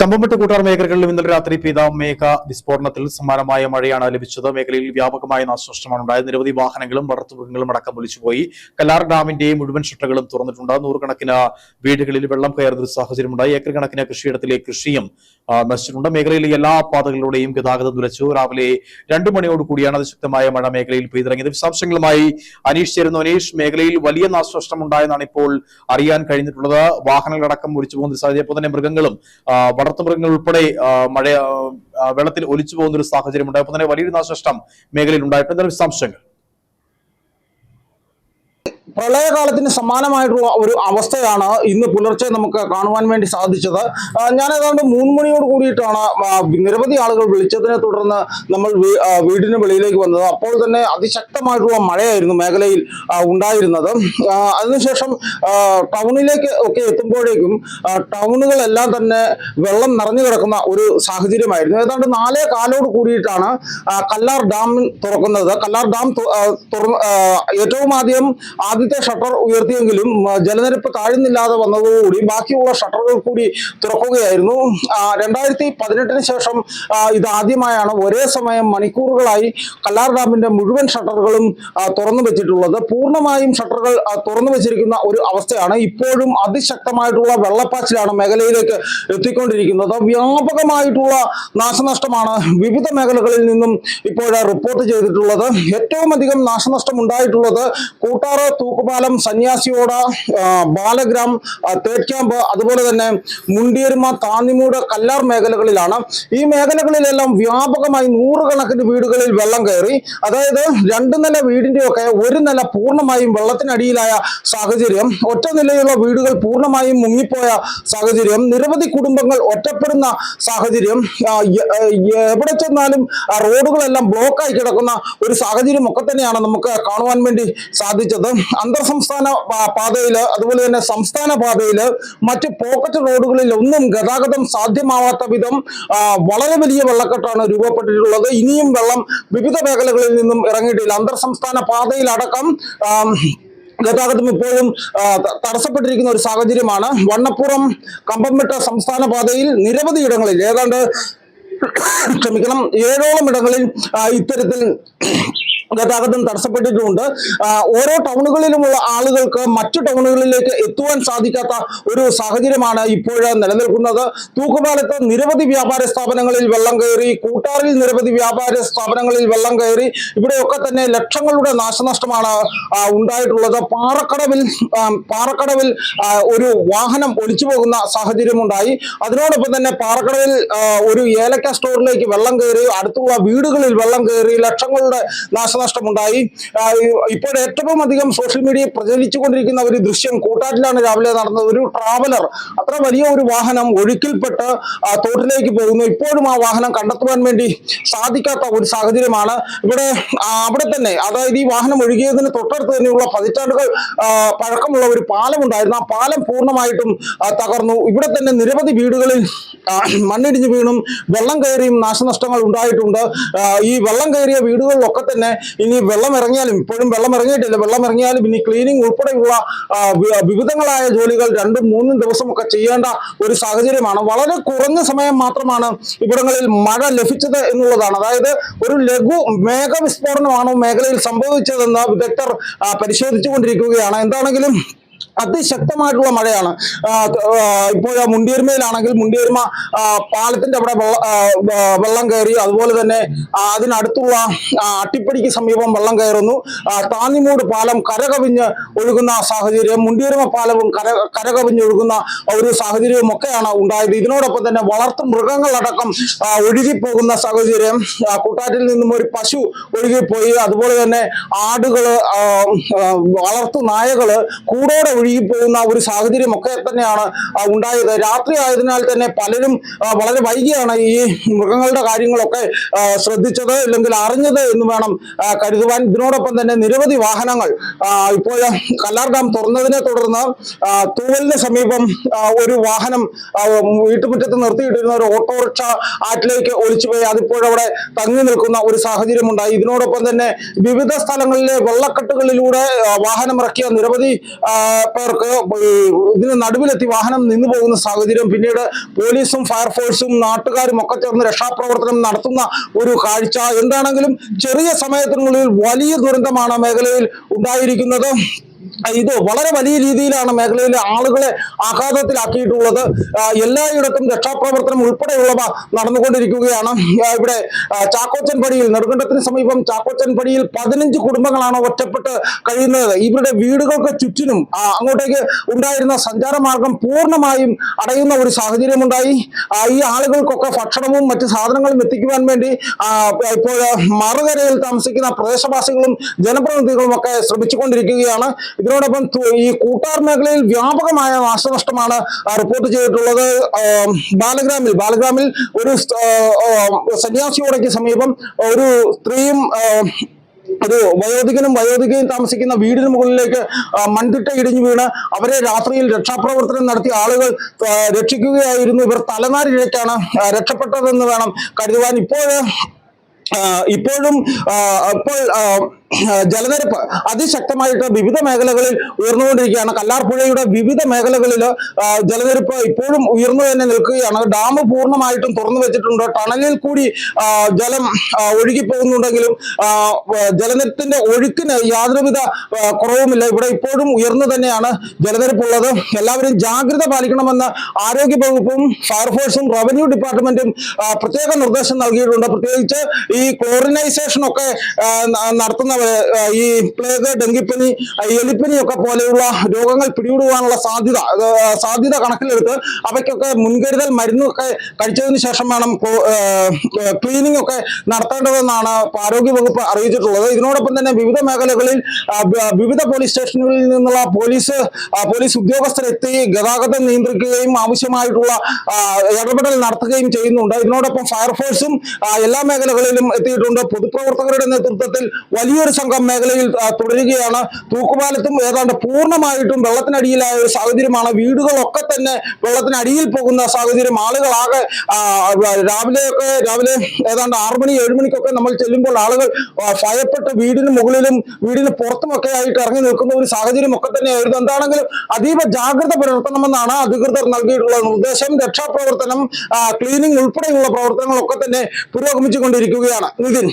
കമ്പംമെട്ട് കൂട്ടാർ മേഖലകളിലും ഇന്നലെ രാത്രി പെയ്ത മേഘ വിസ്ഫോടനത്തിൽ സമാനമായ മഴയാണ് ലഭിച്ചത്. മേഖലയിൽ വ്യാപകമായ നാശനഷ്ടമാണ് ഉണ്ടായത്. നിരവധി വാഹനങ്ങളും വളർത്തുമൃഗങ്ങളും അടക്കം ഒലിച്ചുപോയി. കല്ലാർ ഡാമിന്റെ മുഴുവൻ ഷട്ടറുകളും തുറന്നിട്ടുണ്ട്. നൂറുകണക്കിന് വീടുകളിൽ വെള്ളം കയറുന്ന ഒരു സാഹചര്യമുണ്ടായി. ഏക്കർ കണക്കിന് കൃഷിയിടത്തിലെ കൃഷിയും നശിച്ചിട്ടുണ്ട്. മേഖലയിലെ എല്ലാ പാതകളിലൂടെയും ഗതാഗതം നിലച്ചു രാവിലെ രണ്ടു മണിയോട് കൂടിയാണ് അതിശക്തമായ മഴ മേഖലയിൽ പെയ്തിറങ്ങിയത്. വിശദാംശങ്ങളുമായി അനീഷ് ചേരുന്നു. അനീഷ് മേഖലയിൽ വലിയ നാശനഷ്ടം ഉണ്ടായെന്നാണ് ഇപ്പോൾ അറിയാൻ കഴിഞ്ഞിട്ടുള്ളത്. വാഹനങ്ങളടക്കം ഒലിച്ചു പോകുന്ന സാഹചര്യം തന്നെ മൃഗങ്ങളും വളർത്തുമൃഗങ്ങൾ ഉൾപ്പെടെ മഴ വെള്ളത്തിൽ ഒലിച്ചു പോകുന്ന ഒരു സാഹചര്യം ഉണ്ടായപ്പോൾ തന്നെ വലിയൊരു നാശനഷ്ടം മേഖലയിൽ ഉണ്ടായിട്ടുണ്ട്. വിശദാംശങ്ങൾ. പ്രളയകാലത്തിന് സമാനമായിട്ടുള്ള ഒരു അവസ്ഥയാണ് ഇന്ന് പുലർച്ചെ നമുക്ക് കാണുവാൻ വേണ്ടി സാധിച്ചത്. ഞാൻ ഏതാണ്ട് മൂന്ന് മണിയോട് കൂടിയിട്ടാണ് നിരവധി ആളുകൾ വിളിച്ചതിനെ തുടർന്ന് നമ്മൾ വീടിന് വെളിയിലേക്ക് വന്നത്. അപ്പോൾ തന്നെ അതിശക്തമായിട്ടുള്ള മഴയായിരുന്നു മേഖലയിൽ ഉണ്ടായിരുന്നത്. അതിനുശേഷം ടൗണിലേക്ക് ഒക്കെ എത്തുമ്പോഴേക്കും ടൗണുകളെല്ലാം തന്നെ വെള്ളം നിറഞ്ഞു കിടക്കുന്ന ഒരു സാഹചര്യമായിരുന്നു. ഏതാണ്ട് നാലേ കാലോട് കൂടിയിട്ടാണ് കല്ലാർ ഡാം തുറക്കുന്നത്. കല്ലാർ ഡാം ഏറ്റവും ആദ്യം ആദ്യത്തെ ഷട്ടർ ഉയർത്തിയെങ്കിലും ജലനിരപ്പ് താഴ്ന്നില്ലാതെ വന്നതോടുകൂടി ബാക്കിയുള്ള ഷട്ടറുകൾ കൂടി തുറക്കുകയായിരുന്നു. രണ്ടായിരത്തി പതിനെട്ടിന് ശേഷം ഇത് ഇതാദ്യമായാണ് ഒരേ സമയം മണിക്കൂറുകളായി കല്ലാർ ഡാമിന്റെ മുഴുവൻ ഷട്ടറുകളും തുറന്നു വെച്ചിട്ടുള്ളത്. പൂർണമായും ഷട്ടറുകൾ തുറന്നു വെച്ചിരിക്കുന്ന ഒരു അവസ്ഥയാണ് ഇപ്പോഴും അതിശക്തമായിട്ടുള്ള വെള്ളപ്പാച്ചിലാണ് മേഖലയിലേക്ക് എത്തിക്കൊണ്ടിരിക്കുന്നത്. വ്യാപകമായിട്ടുള്ള നാശനഷ്ടമാണ് വിവിധ മേഖലകളിൽ നിന്നും ഇപ്പോൾ റിപ്പോർട്ട് ചെയ്തിട്ടുള്ളത്. ഏറ്റവും അധികം നാശനഷ്ടം ഉണ്ടായിട്ടുള്ളത് കൂട്ടാറ് തൂക്കുപാലം സന്യാസിയോട ബാലഗ്രാം ആ, തേർഡ് ക്യാമ്പ് അതുപോലെ തന്നെ മുണ്ടിയരുമ താന്നിമൂട് കല്ലാർ മേഖലകളിലാണ്. ഈ മേഖലകളിലെല്ലാം വ്യാപകമായി നൂറുകണക്കിന് വീടുകളിൽ വെള്ളം കയറി. അതായത് രണ്ട് നില വീടിന്റെയൊക്കെ ഒരു നില പൂർണമായും വെള്ളത്തിനടിയിലായ സാഹചര്യം. ഒറ്റ നിലയുള്ള വീടുകൾ പൂർണമായും മുങ്ങിപ്പോയ സാഹചര്യം. നിരവധി കുടുംബങ്ങൾ ഒറ്റപ്പെടുന്ന സാഹചര്യം. എവിടെ ചെന്നാലും റോഡുകളെല്ലാം ബ്ലോക്കായി കിടക്കുന്ന ഒരു സാഹചര്യം ഒക്കെ തന്നെയാണ് നമുക്ക് കാണുവാൻ വേണ്ടി സാധിച്ചത്. അന്തർ സംസ്ഥാന പാതയിൽ അതുപോലെ തന്നെ സംസ്ഥാന പാതയിൽ മറ്റ് പോക്കറ്റ് റോഡുകളിൽ ഒന്നും ഗതാഗതം സാധ്യമാവാത്ത വിധം വളരെ വലിയ വെള്ളക്കെട്ടാണ് രൂപപ്പെട്ടിട്ടുള്ളത്. ഇനിയും വെള്ളം വിവിധ മേഖലകളിൽ നിന്നും ഇറങ്ങിയിട്ടില്ല. അന്തർ സംസ്ഥാന പാതയിലടക്കം ഗതാഗതം ഇപ്പോഴും തടസ്സപ്പെട്ടിരിക്കുന്ന ഒരു സാഹചര്യമാണ്. വണ്ണപ്പുറം കമ്പംമെട്ട സംസ്ഥാന പാതയിൽ നിരവധി ഇടങ്ങളിൽ ഏതാണ്ട് ക്ഷമിക്കണം ഏഴോളം ഇടങ്ങളിൽ ഇത്തരത്തിൽ ഗതാഗതം തടസ്സപ്പെട്ടിട്ടുണ്ട്. ഓരോ ടൗണുകളിലുമുള്ള ആളുകൾക്ക് മറ്റു ടൗണുകളിലേക്ക് എത്തുവാൻ സാധിക്കാത്ത ഒരു സാഹചര്യമാണ് ഇപ്പോൾ നിലനിൽക്കുന്നത്. തൂക്കുപാലത്ത് നിരവധി വ്യാപാര സ്ഥാപനങ്ങളിൽ വെള്ളം കയറി കൂട്ടാറിൽ നിരവധി വ്യാപാര സ്ഥാപനങ്ങളിൽ വെള്ളം കയറി ഇവിടെയൊക്കെ തന്നെ ലക്ഷങ്ങളുടെ നാശനഷ്ടമാണ് ഉണ്ടായിട്ടുള്ളത്. പാറക്കടവിൽ പാറക്കടവിൽ ഒരു വാഹനം ഒലിച്ചു പോകുന്ന സാഹചര്യമുണ്ടായി അതിനോടൊപ്പം തന്നെ പാറക്കടവിൽ ഒരു ഏലക്ക സ്റ്റോറിലേക്ക് വെള്ളം കയറി അടുത്തുള്ള വീടുകളിൽ വെള്ളം കയറി ലക്ഷങ്ങളുടെ നാശനഷ്ടമുണ്ടായി ഇപ്പോൾ ഏറ്റവും അധികം സോഷ്യൽ മീഡിയ പ്രചരിച്ചുകൊണ്ടിരിക്കുന്ന ഒരു ദൃശ്യം കൂട്ടാറ്റിലാണ് രാവിലെ നടന്നത്. ഒരു ട്രാവലർ അത്ര വലിയ ഒരു വാഹനം ഒഴുക്കിൽപ്പെട്ട് തോട്ടിലേക്ക് പോകുന്നു. ഇപ്പോഴും ആ വാഹനം കണ്ടെത്തുവാൻ വേണ്ടി സാധിക്കാത്ത ഒരു സാഹചര്യമാണ്. ഇവിടെ അവിടെ തന്നെ അതായത് ഈ വാഹനം ഒഴുകിയതിന് തൊട്ടടുത്ത് തന്നെയുള്ള പതിറ്റാണ്ടുകൾ പഴക്കമുള്ള ഒരു പാലം ഉണ്ടായിരുന്നു. ആ പാലം പൂർണമായിട്ടും തകർന്നു. ഇവിടെ തന്നെ നിരവധി വീടുകളിൽ മണ്ണിടിഞ്ഞു വീണും വെള്ളം കയറിയും നാശനഷ്ടങ്ങൾ ഉണ്ടായിട്ടുണ്ട്. ഈ വെള്ളം കയറിയ വീടുകളിലൊക്കെ തന്നെ ഇനി വെള്ളം ഇറങ്ങിയാലും ഇപ്പോഴും വെള്ളം ഇറങ്ങിയിട്ടില്ല. വെള്ളം ഇറങ്ങിയാലും ഇനി ക്ലീനിങ് ഉൾപ്പെടെയുള്ള വിവിധങ്ങളായ ജോലികൾ രണ്ടും മൂന്നും ദിവസമൊക്കെ ചെയ്യേണ്ട ഒരു സാഹചര്യമാണ്. വളരെ കുറഞ്ഞ സമയം മാത്രമാണ് ഇവിടങ്ങളിൽ മഴ ലഭിച്ചത് എന്നുള്ളതാണ്. അതായത് ഒരു ലഘു മേഘവിസ്ഫോടനമാണോ മേഖലയിൽ സംഭവിച്ചതെന്ന് വിദഗ്ധർ പരിശോധിച്ചുകൊണ്ടിരിക്കുകയാണ്. എന്താണെങ്കിലും അതിശക്തമായിട്ടുള്ള മഴയാണ്. ഇപ്പോൾ മുണ്ടിയർമയിലാണെങ്കിൽ മുണ്ടിയർമ ആ, പാലത്തിന്റെ അവിടെ വെള്ള- കയറി അതുപോലെ തന്നെ അതിനടുത്തുള്ള അട്ടിപ്പടിക്ക് സമീപം വെള്ളം കയറുന്നു. താന്നിമൂട് പാലം കരകവിഞ്ഞ് ഒഴുകുന്ന സാഹചര്യം മുണ്ടിയർമ പാലവും കര കരകവിഞ്ഞ് ഒഴുകുന്ന ഒരു സാഹചര്യവും ഒക്കെയാണ് ഉണ്ടായത്. ഇതിനോടൊപ്പം തന്നെ വളർത്തു മൃഗങ്ങളടക്കം ഒഴുകിപ്പോകുന്ന സാഹചര്യം കൂട്ടാറ്റിൽ നിന്നും ഒരു പശു ഒഴുകിപ്പോയി. അതുപോലെ തന്നെ ആടുകൾ വളർത്തു നായകൾ കൂടോടെ ഒഴുകിപ്പോകുന്ന ഒരു സാഹചര്യം ഒക്കെ തന്നെയാണ് ഉണ്ടായത്. രാത്രി ആയതിനാൽ തന്നെ പലരും വളരെ വൈകിയാണ് ഈ മൃഗങ്ങളുടെ കാര്യങ്ങളൊക്കെ ശ്രദ്ധിച്ചത് അല്ലെങ്കിൽ അറിഞ്ഞത് എന്ന് വേണം കരുതുവാൻ. ഇതിനോടൊപ്പം തന്നെ നിരവധി വാഹനങ്ങൾ ഇപ്പോൾ കല്ലാർ ഡാം തുറന്നതിനെ തുടർന്ന് തൂവലിന് സമീപം ഒരു വാഹനം വീട്ടുമുറ്റത്ത് നിർത്തിയിട്ടിരുന്ന ഒരു ഓട്ടോറിക്ഷ ആറ്റിലേക്ക് ഒളിച്ചുപോയി. അതിപ്പോഴവിടെ തങ്ങി നിൽക്കുന്ന ഒരു സാഹചര്യമുണ്ടായി. ഇതിനോടൊപ്പം തന്നെ വിവിധ സ്ഥലങ്ങളിലെ വെള്ളക്കെട്ടുകളിലൂടെ വാഹനം വാഹനമിറക്കിയ നിരവധി പേർക്ക് ഇതിന് നടുവിലെത്തി വാഹനം നിന്നു പോകുന്ന സാഹചര്യം പിന്നീട് പോലീസും ഫയർഫോഴ്സും നാട്ടുകാരും ഒക്കെ ചേർന്ന് രക്ഷാപ്രവർത്തനം നടത്തുന്ന ഒരു കാഴ്ച. എന്താണെങ്കിലും ചെറിയ സമയത്തിനുള്ളിൽ വലിയ ദുരന്തമാണ് മേഖലയിൽ ഉണ്ടായിരിക്കുന്നത്. ഇത് വളരെ വലിയ രീതിയിലാണ് മേഖലയിലെ ആളുകളെ ആഘാതത്തിലാക്കിയിട്ടുള്ളത്. എല്ലായിടത്തും രക്ഷാപ്രവർത്തനം ഉൾപ്പെടെയുള്ളവ നടന്നുകൊണ്ടിരിക്കുകയാണ്. ഇവിടെ ചാക്കോച്ചൻ ചാക്കോച്ചൻപടിയിൽ നെടുങ്കണ്ടത്തിന് സമീപം ചാക്കോച്ചൻപടിയിൽ പതിനഞ്ച് കുടുംബങ്ങളാണ് ഒറ്റപ്പെട്ട് കഴിയുന്നത്. ഇവരുടെ വീടുകൾക്ക് ചുറ്റിനും അങ്ങോട്ടേക്ക് ഉണ്ടായിരുന്ന സഞ്ചാരമാർഗം പൂർണമായും അടയുന്ന ഒരു സാഹചര്യമുണ്ടായി. ഉണ്ടായി ഈ ആളുകൾക്കൊക്കെ ഭക്ഷണവും മറ്റ് സാധനങ്ങളും എത്തിക്കുവാൻ വേണ്ടി ഇപ്പോൾ മറുകരയിൽ താമസിക്കുന്ന പ്രദേശവാസികളും ജനപ്രതിനിധികളും ഒക്കെ ശ്രമിച്ചുകൊണ്ടിരിക്കുകയാണ്. ഇതിനോടൊപ്പം ഈ കൂട്ടാർ മേഖലയിൽ വ്യാപകമായ നാശനഷ്ടമാണ് റിപ്പോർട്ട് ചെയ്തിട്ടുള്ളത് ബാലഗ്രാമിൽ. ബാലഗ്രാമിൽ ഒരു സന്യാസിയോടയ്ക്ക് സമീപം ഒരു സ്ത്രീയും ഒരു വയോധികനും വയോധികയും താമസിക്കുന്ന വീടിന് മുകളിലേക്ക് മൺതിട്ട ഇടിഞ്ഞു വീണ് അവരെ രാത്രിയിൽ രക്ഷാപ്രവർത്തനം നടത്തിയ ആളുകൾ രക്ഷിക്കുകയായിരുന്നു. ഇവർ തലനാരിഴയ്ക്കാണ് രക്ഷപ്പെട്ടതെന്ന് വേണം കരുതുവാൻ. ഇപ്പോഴും ആ, ഇപ്പോൾ ജലനിരപ്പ് അതിശക്തമായിട്ട് വിവിധ മേഖലകളിൽ ഉയർന്നുകൊണ്ടിരിക്കുകയാണ്. കല്ലാർപ്പുഴയുടെ വിവിധ മേഖലകളിൽ ജലനിരപ്പ് ഇപ്പോഴും ഉയർന്നു തന്നെ നിൽക്കുകയാണ്. ഡാം പൂർണമായിട്ടും തുറന്നു വെച്ചിട്ടുണ്ട്. ടണലിൽ കൂടി ജലം ഒഴുകിപ്പോകുന്നുണ്ടെങ്കിലും ജലനിരപ്പിന്റെ ഒഴുക്കിന് യാതൊരുവിധ കുറവുമില്ല. ഇവിടെ ഇപ്പോഴും ഉയർന്നു തന്നെയാണ് ജലനിരപ്പുള്ളത്. എല്ലാവരും ജാഗ്രത പാലിക്കണമെന്ന് ആരോഗ്യ വകുപ്പും ഫയർഫോഴ്സും റവന്യൂ ഡിപ്പാർട്ട്മെന്റും പ്രത്യേക നിർദ്ദേശം നൽകിയിട്ടുണ്ട്. പ്രത്യേകിച്ച് ഈ ക്ലോറിനൈസേഷൻ ഒക്കെ ആ, ന- നടത്തുന്നവര് ആ, ഈ പ്ലേഗ് ഡെങ്കിപ്പനി എലിപ്പനി ഒക്കെ പോലെയുള്ള രോഗങ്ങൾ പിടികൂടുവാനുള്ള സാധ്യത സാധ്യത കണക്കിലെടുത്ത് അവയ്ക്കൊക്കെ മുൻകരുതൽ മരുന്നൊക്കെ കഴിച്ചതിന് ശേഷം വേണം ക്ലീനിങ് ഒക്കെ നടത്തേണ്ടതെന്നാണ് ആരോഗ്യ വകുപ്പ് അറിയിച്ചിട്ടുള്ളത്. ഇതിനോടൊപ്പം തന്നെ വിവിധ മേഖലകളിൽ വിവിധ പോലീസ് സ്റ്റേഷനുകളിൽ നിന്നുള്ള പോലീസ് പോലീസ് ഉദ്യോഗസ്ഥരെത്തി ഗതാഗതം നിയന്ത്രിക്കുകയും ആവശ്യമായിട്ടുള്ള ഇടപെടൽ നടത്തുകയും ചെയ്യുന്നുണ്ട്. ഇതിനോടൊപ്പം ഫയർഫോഴ്സും എല്ലാ മേഖലകളിലും എത്തിയിട്ടുണ്ട്. പൊതുപ്രവർത്തകരുടെ നേതൃത്വത്തിൽ വലിയൊരു സംഘം മേഖലയിൽ തുടരുകയാണ്. തൂക്കുപാലത്തും ഏതാണ്ട് പൂർണമായിട്ടും വെള്ളത്തിനടിയിലായ ഒരു സാഹചര്യമാണ്. വീടുകളൊക്കെ തന്നെ വെള്ളത്തിനടിയിൽ പോകുന്ന സാഹചര്യം. ആളുകളാകെ രാവിലെയൊക്കെ രാവിലെ ഏതാണ്ട് ആറു മണി ഏഴ് മണിക്കൊക്കെ നമ്മൾ ചെല്ലുമ്പോൾ ആളുകൾ ഭയപ്പെട്ട് വീടിന് മുകളിലും വീടിന് പുറത്തുമൊക്കെ ആയിട്ട് ഇറങ്ങി നിൽക്കുന്ന ഒരു സാഹചര്യം ഒക്കെ തന്നെയായിരുന്നു. എന്താണെങ്കിലും അതീവ ജാഗ്രത പുലർത്തണമെന്നാണ് അധികൃതർ നൽകിയിട്ടുള്ള നിർദ്ദേശം. രക്ഷാപ്രവർത്തനം ക്ലീനിങ് ഉൾപ്പെടെയുള്ള പ്രവർത്തനങ്ങളൊക്കെ തന്നെ പുരോഗമിച്ചുകൊണ്ടിരിക്കുകയാണ്. നിതിൻ.